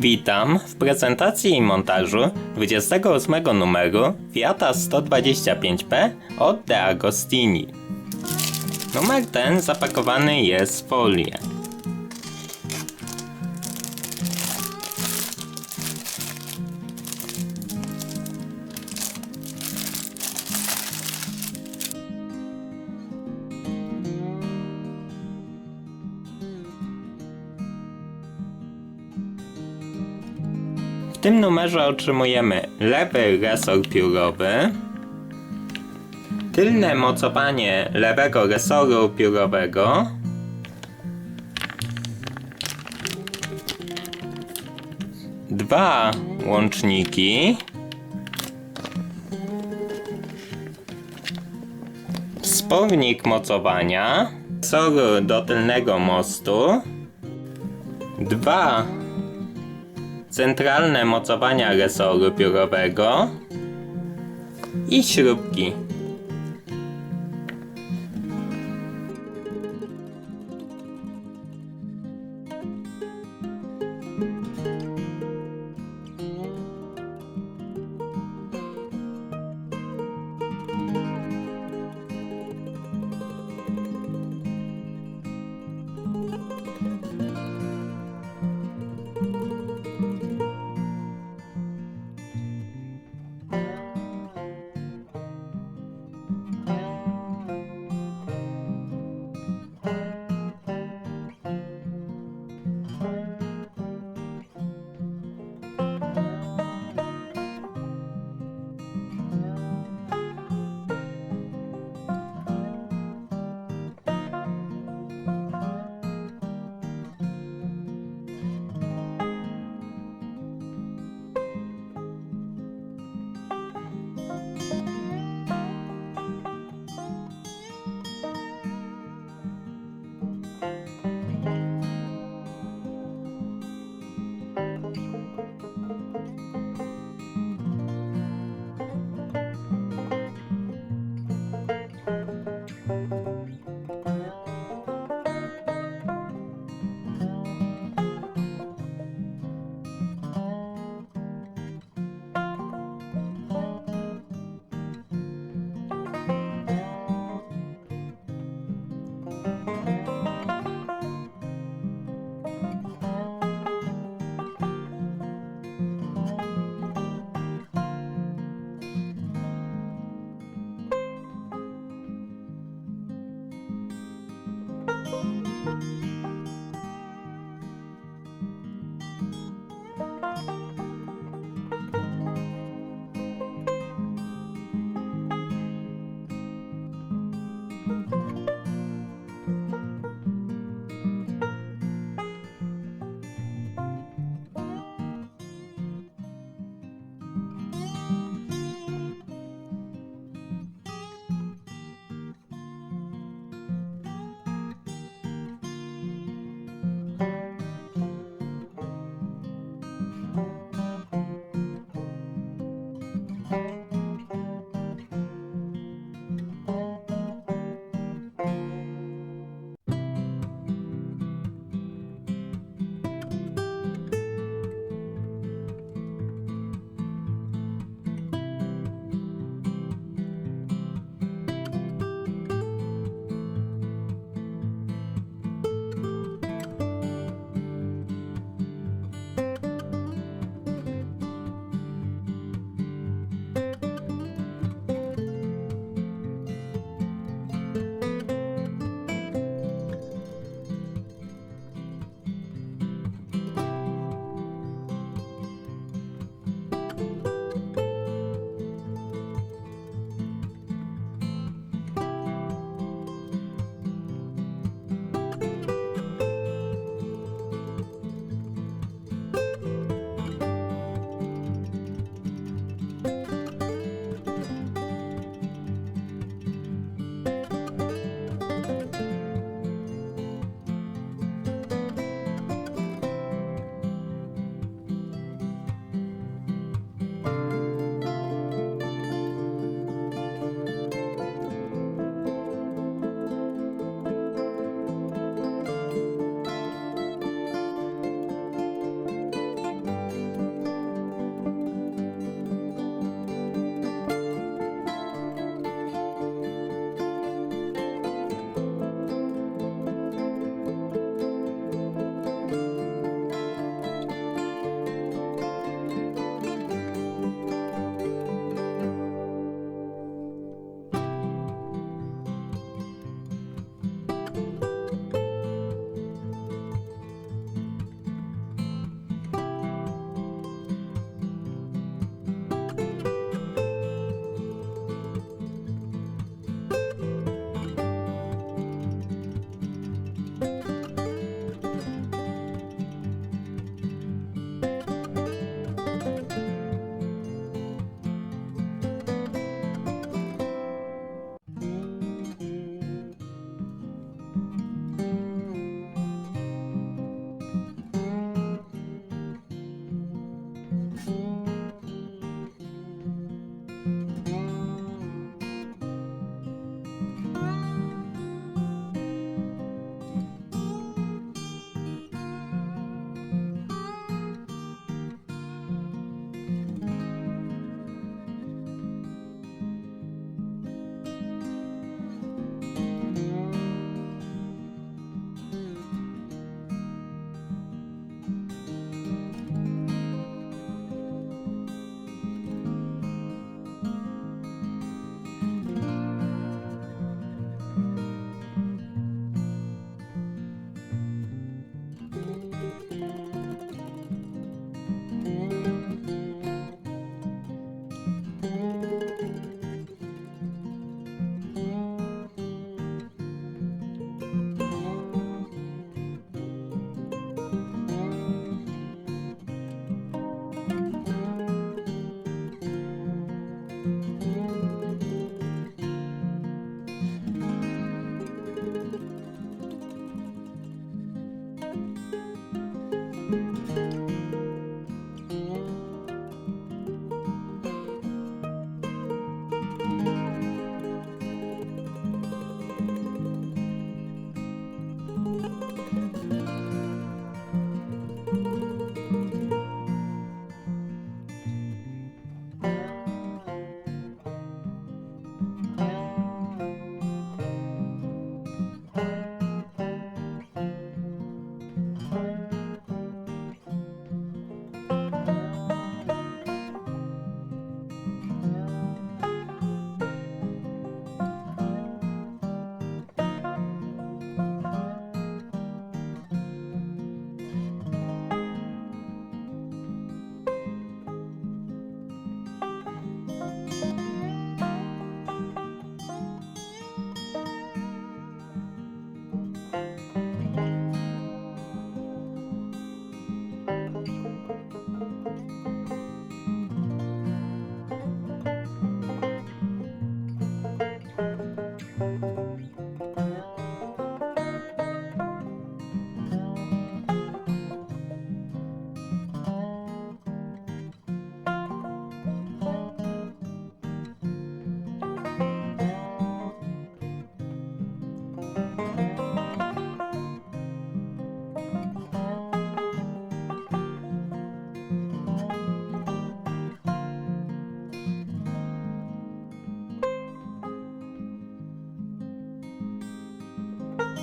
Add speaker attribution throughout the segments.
Speaker 1: Witam w prezentacji i montażu 28 numeru Fiata 125P od De Agostini. Numer ten zapakowany jest w folię. Tym numerze otrzymujemy lewy resor piórowy, tylne mocowanie lewego resoru piórowego, dwa łączniki, spornik mocowania, resoru do tylnego mostu, dwa centralne mocowania resoru piórowego i śrubki.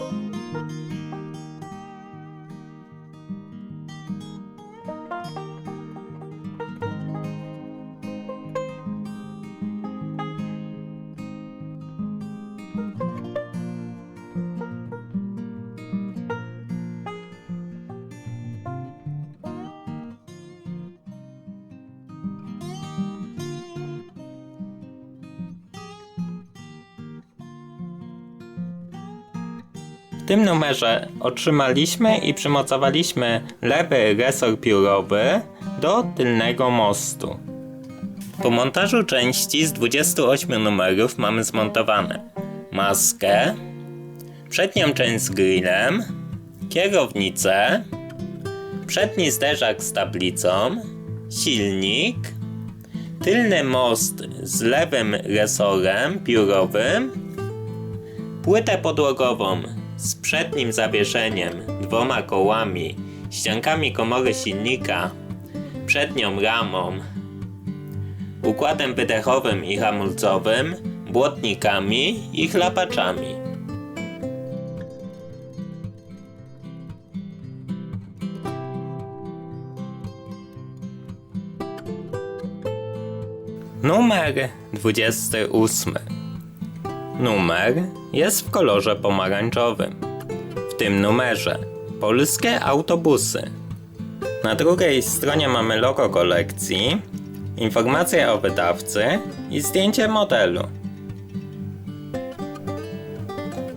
Speaker 1: W tym numerze otrzymaliśmy i przymocowaliśmy lewy resor piórowy do tylnego mostu. Po montażu części z 28 numerów mamy zmontowane maskę, przednią część z grillem, kierownicę, przedni zderzak z tablicą, silnik, tylny most z lewym resorem piórowym, płytę podłogową z przednim zawieszeniem, dwoma kołami, ściankami komory silnika, przednią ramą, układem wydechowym i hamulcowym, błotnikami i chlapaczami. Numer 28. Numer jest w kolorze pomarańczowym. W tym numerze polskie autobusy. Na drugiej stronie mamy logo kolekcji, informacje o wydawcy i zdjęcie modelu.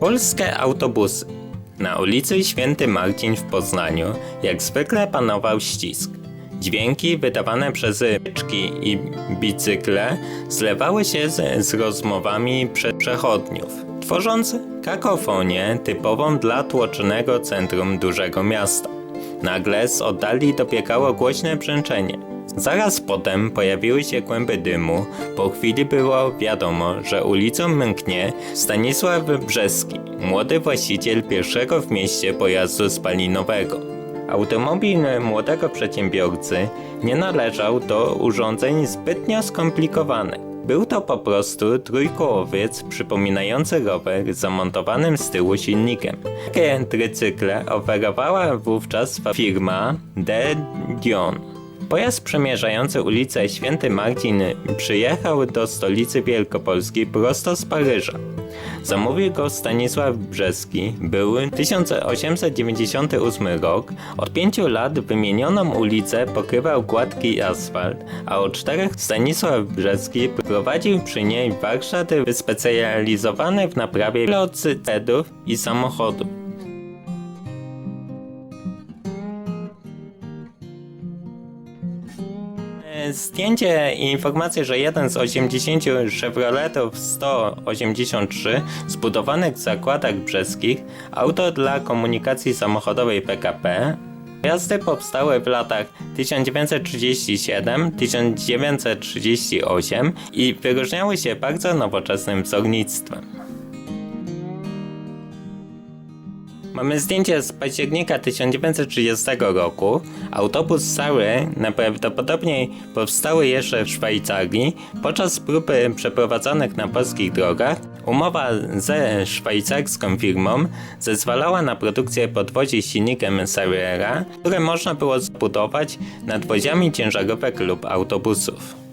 Speaker 1: Polskie autobusy. Na ulicy Święty Marcin w Poznaniu jak zwykle panował ścisk. Dźwięki wydawane przez byczki i bicykle zlewały się z, z rozmowami prze, przechodniów, tworząc kakofonię typową dla tłoczonego centrum dużego miasta. Nagle z oddali dobiegało głośne brzęczenie. Zaraz potem pojawiły się kłęby dymu. Po chwili było wiadomo, że ulicą mknie Stanisław Brzeski, młody właściciel pierwszego w mieście pojazdu spalinowego. Automobil młodego przedsiębiorcy nie należał do urządzeń zbytnio skomplikowanych. Był to po prostu trójkołowiec przypominający rower z zamontowanym z tyłu silnikiem. Takie tricykle oferowała wówczas firma De Dion. Pojazd przemierzający ulicę Święty Marcin przyjechał do stolicy Wielkopolski prosto z Paryża. Zamówił go Stanisław Brzeski. Był 1898 rok. Od pięciu lat wymienioną ulicę pokrywał gładki asfalt, a od czterech Stanisław Brzeski prowadził przy niej warsztat wyspecjalizowany w naprawie velocipedów i samochodów. Zdjęcie i informacje, że jeden z 80 Chevroletów 183 zbudowanych w zakładach brzeskich, auto dla komunikacji samochodowej PKP, Pojazdy powstały w latach 1937-1938 i wyróżniały się bardzo nowoczesnym wzornictwem. Mamy zdjęcie z października 1930 roku. Autobus Saury najprawdopodobniej powstały jeszcze w Szwajcarii podczas próby przeprowadzonych na polskich drogach. Umowa ze szwajcarską firmą zezwalała na produkcję podwozi silnikiem Saurera, które można było zbudować nadwoziami ciężarówek lub autobusów.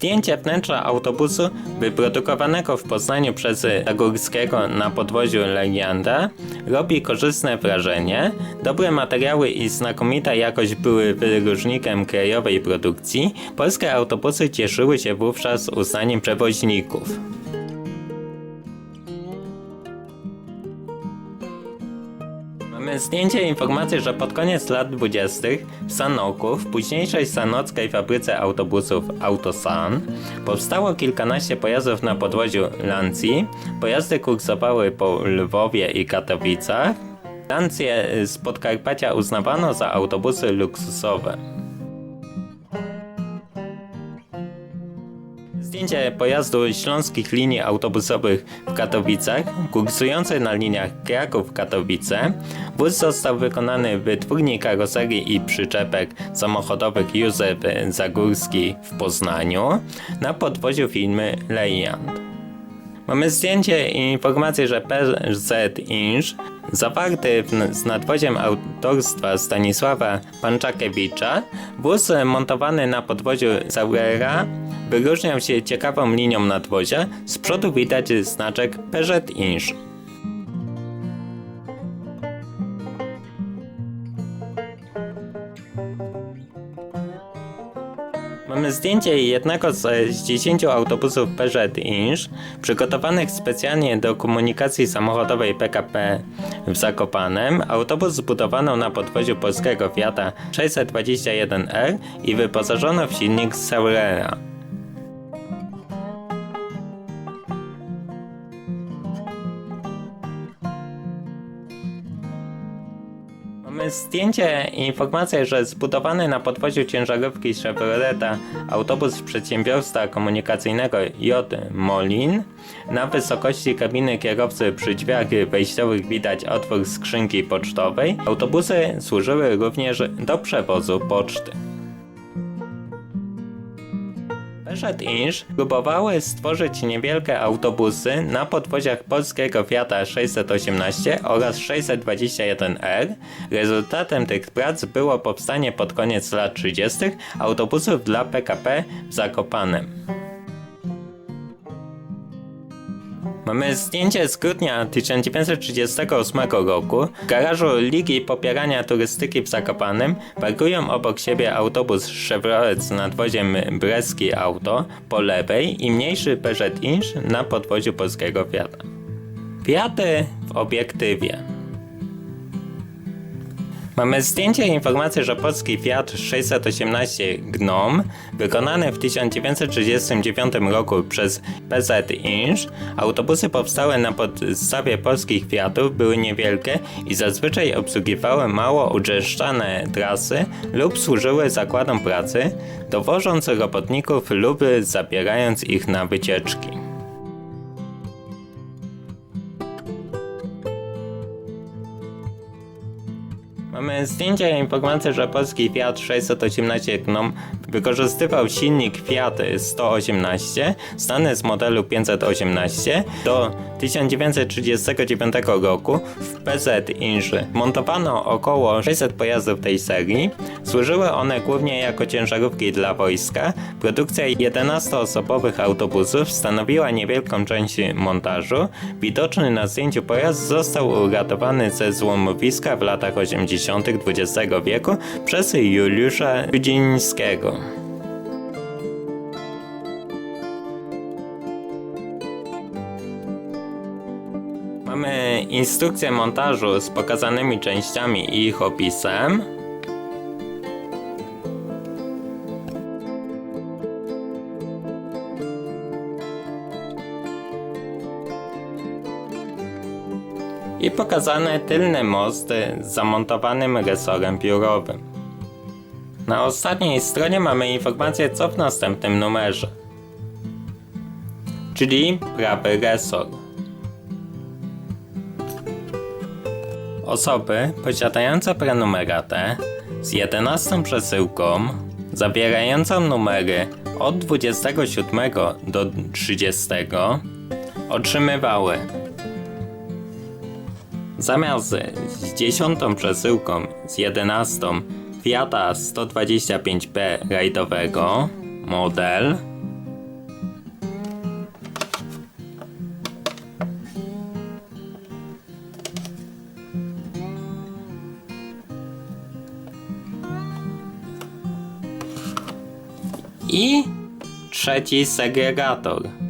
Speaker 1: Zdjęcie wnętrza autobusu wyprodukowanego w Poznaniu przez Zagórskiego na podwoziu Legianda. Robi korzystne wrażenie. Dobre materiały i znakomita jakość były wyróżnikiem krajowej produkcji. Polskie autobusy cieszyły się wówczas uznaniem przewoźników. Zdjęcie informacji, że pod koniec lat 20. w Sanoku, w późniejszej sanockiej fabryce autobusów Autosan, powstało kilkanaście pojazdów na podwoziu Lancji. Pojazdy kursowały po Lwowie i Katowicach. Lancje z Podkarpacia uznawano za autobusy luksusowe. Zdjęcie pojazdu śląskich linii autobusowych w Katowicach, kursujący na liniach Kraków-Katowice. Wóz został wykonany w wytwórni karoserii i przyczepek samochodowych Józef Zagórski w Poznaniu na podwoziu firmy Leyland. Mamy zdjęcie i informację, że PZ Inż zawarty w, z nadwoziem autorstwa Stanisława Panczakiewicza, wóz montowany na podwoziu Saurera wyróżniał się ciekawą linią nadwozia, z przodu widać znaczek PZ Inż. Mamy zdjęcie jednego z, z 10 autobusów Peugeot Inch, przygotowanych specjalnie do komunikacji samochodowej PKP w Zakopanem. Autobus zbudowano na podwoziu polskiego Fiata 621R i wyposażono w silnik Saurera. Zdjęcie i informację, że zbudowany na podwoziu ciężarówki Chevroleta autobus przedsiębiorstwa komunikacyjnego J. Molin na wysokości kabiny kierowcy przy drzwiach wejściowych widać otwór skrzynki pocztowej. Autobusy służyły również do przewozu poczty. Peugeot Inch próbowały stworzyć niewielkie autobusy na podwoziach polskiego Fiata 618 oraz 621R. Rezultatem tych prac było powstanie pod koniec lat 30. autobusów dla PKP w Zakopanem. Mamy zdjęcie z grudnia 1938 roku. W garażu Ligi Popierania Turystyki w Zakopanem parkują obok siebie autobus Chevrolet z nadwoziem Breski Auto po lewej i mniejszy Peugeot Inch na podwoziu polskiego Fiata. Fiaty w obiektywie. Mamy zdjęcie i informację, że polski Fiat 618 Gnom, wykonany w 1939 roku przez PZ Inch, autobusy powstałe na podstawie polskich Fiatów były niewielkie i zazwyczaj obsługiwały mało uczęszczane trasy lub służyły zakładom pracy, dowożąc robotników lub zabierając ich na wycieczki. Mamy zdjęcia i informacje, że polski Fiat 618 Gnom wykorzystywał silnik Fiat 118 znany z modelu 518 do 1939 roku w PZ Inży. Montowano około 600 pojazdów tej serii. Służyły one głównie jako ciężarówki dla wojska. Produkcja 11-osobowych autobusów stanowiła niewielką część montażu. Widoczny na zdjęciu pojazd został uratowany ze złomowiska w latach 80. XX wieku przez Juliusza Rudzińskiego. Mamy instrukcję montażu z pokazanymi częściami i ich opisem. i pokazane tylne mosty z zamontowanym resorem biurowym. Na ostatniej stronie mamy informację co w następnym numerze, czyli prawy resor. Osoby posiadające prenumeratę z 11 przesyłką zawierającą numery od 27 do 30 otrzymywały Zamiast z dziesiątą przesyłką z 11 Fiata 125P rajdowego model trzeci segregator.